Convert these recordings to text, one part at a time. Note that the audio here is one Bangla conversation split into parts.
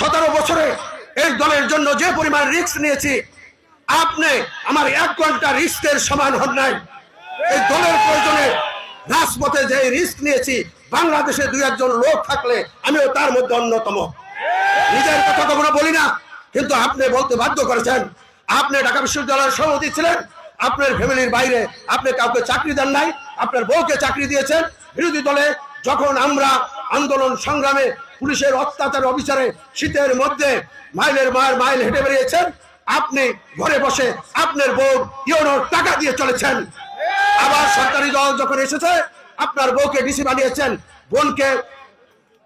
সতেরো বছরে এই দলের জন্য যে পরিমাণ রিস্ক নিয়েছি, আপনি আমার এক ঘণ্টা রিস্কের সমান হন নাই। এই দলের প্রয়োজনে রাজপথে যে রিস্ক নিয়েছি, বাংলাদেশে দুই একজন লোক থাকলে আমিও তার মধ্যে অন্যতম। নিজের কথা কখনো বলি না, কিন্তু আপনি বলতে বাধ্য করেছেন। আপনি ঢাকা বিশ্ববিদ্যালয়ের সভাপতি ছিলেন, আপনার ফ্যামিলির বাইরে আপনি কাউকে চাকরি দেন নাই, আপনার বউকে চাকরি দিয়েছেন। বিরোধী দলে যখন আমরা আন্দোলন সংগ্রামে পুলিশের অত্যাচার অবিচারে শীতের মধ্যে মাইলের মায়ের মাইল হেঁটে বেরিয়েছেন। আপনি ঘরে বসে আপনার বউ ইউনোর টাকা দিয়ে চলেছেন। আবার সরকারি দল যখন এসেছে, আপনার বউকে ডিসি বানিয়েছেন, বোনকে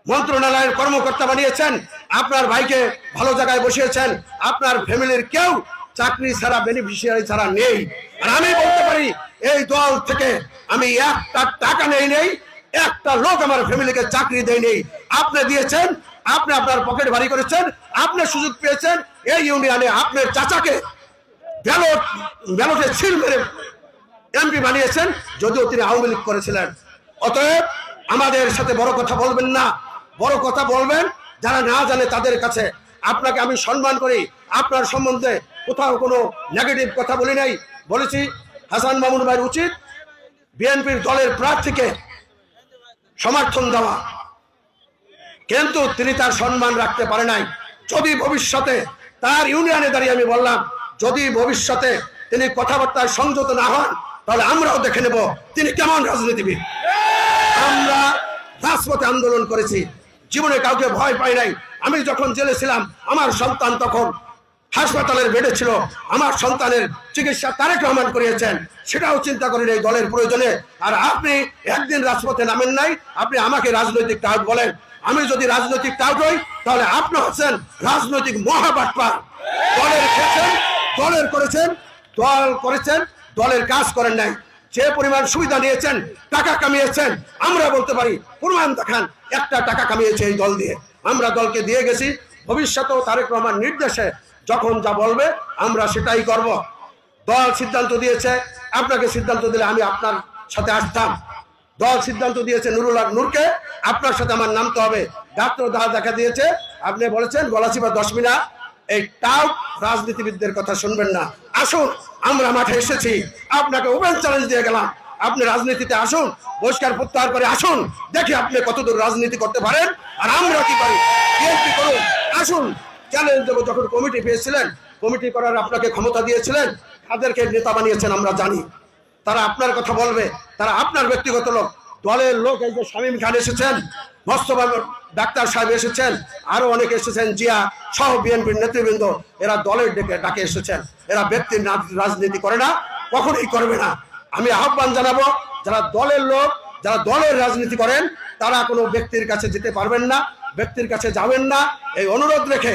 মন্ত্রণালয়ের কর্মকর্তা বানিয়েছেন, আপনার ভাইকে ভালো জায়গায় বসিয়েছেন, আপনার ফ্যামিলির কেউ চাকরি ছাড়া বেনিফিশিয়ারি ছাড়া নেই। আর আমি বলতে পারি, এই দল থেকে আমি একটা টাকা নেই নেই, একটা লোক আমার ফ্যামিলিকে চাকরি দেয় নেই আপনি দিয়েছেন, আপনি আপনার পকেট ভারী করেছেন, আপনি সুযোগ পেয়েছেন, এই ইউনিয়নে আপনার চাচাকে ব্যালট, ব্যালটে ছিল মেরে এমপি বানিয়েছেন, যদিও তিনি আওয়ামী লীগ করেছিলেন। অতএব আমাদের সাথে বড় কথা বলবেন না, বড় কথা বলবেন, যারা না জানে তাদের কাছে। আপনাকে আমি সম্মান করি, আপনার সম্বন্ধে কোথাও কোনো নেগেটিভ কথা বলি নাই। বলেছি, হাসান মামুন ভাইয়ের উচিত, বিএনপির দলের প্রার্থীকে সমর্থন দেওয়া। কিন্তু তিনি তার সম্মান রাখতে পারে নাই। যদি ভবিষ্যতে তার ইউনিয়নে দাঁড়িয়ে আমি বললাম, যদি ভবিষ্যতে তিনি কথাবার্তায় সংযত না হন, তাহলে আমরাও দেখে নেব তিনি কেমন রাজনীতিবিদ। আমরা রাজপথে আন্দোলন করেছি, জীবনে কাউকে ভয় পাই নাই। আমি যখন জেলে ছিলাম, আমার সন্তান তখন হাসপাতালের বেডে ছিল। আমার সন্তানের চিকিৎসা তারেক রহমান করিয়েছেন। সেটাও চিন্তা করেন এই দলের প্রয়োজনে। আর আপনি একদিন রাজপথে নামেন নাই, আপনি আমাকে রাজনৈতিক টাউট বলেন। আমি যদি রাজনৈতিক টাউট হই, তাহলে আপনি হচ্ছেন রাজনৈতিক মহাবাটপা দলের খেয়েছেন দলের করেছেন, দল করেছেন, দলের কাজ করেন নাই। যে পরিমাণ সুবিধা নিয়েছেন, টাকা কামিয়েছেন, আমরা বলতে পারি, প্রমাণ দেখান, একটা টাকা কামিয়েছে এই দল দিয়ে। আমরা দলকে দিয়ে গেছি। ভবিষ্যতেও তারেক রহমান নির্দেশে যখন যা বলবে, আমরা সেটাই করব। দল সিদ্ধান্ত দিয়েছে, আপনাকে সিদ্ধান্ত দিলে আমি আপনার সাথে আসতাম। দল সিদ্ধান্ত দিয়েছে নুরুল হক নূরকে, আপনার সাথে আমার নামতে হবে। ডাক্তার দাহ দেখা দিয়েছে, আপনি বলেছেন, গলাচিপা দশ মিনা এই টাউ রাজনীতিবিদদের কথা শুনবেন না। আসুন, আমরা মাঠে এসেছি। আপনাকে ওপেন চ্যালেঞ্জ দিয়ে গেলাম। আপনি রাজনীতিতে আসুন, বহিষ্কার প্রত্যাহার করে আসুন। দেখি আপনি কতদূর রাজনীতি করতে পারেন। আর আমরা কি পারি? করুন। আসুন। চ্যালেঞ্জ দেবো যখন কমিটি পেয়েছিলেন কমিটি করার আপনাকে ক্ষমতা দিয়েছিলেন, তাদেরকে নেতা বানিয়েছেন আমরা জানি। তারা আপনার কথা বলবে, তারা আপনার ব্যক্তিগত লোক। দলের লোক এই যে শামীম খান এসেছেন মোস্তফা ডাক্তার সাহেব এসেছেন, আরও অনেকে এসেছেন, জিয়া সহ বিএনপির নেতৃবৃন্দ, এরা দলের ডেকে ডাকে এসেছেন। এরা ব্যক্তির রাজনীতি করে না, কখনোই করবে না। আমি আহ্বান জানাব, যারা দলের লোক, যারা দলের রাজনীতি করেন, তারা কোনো ব্যক্তির কাছে যেতে পারবেন না, ব্যক্তির কাছে যাবেন না। এই অনুরোধ রেখে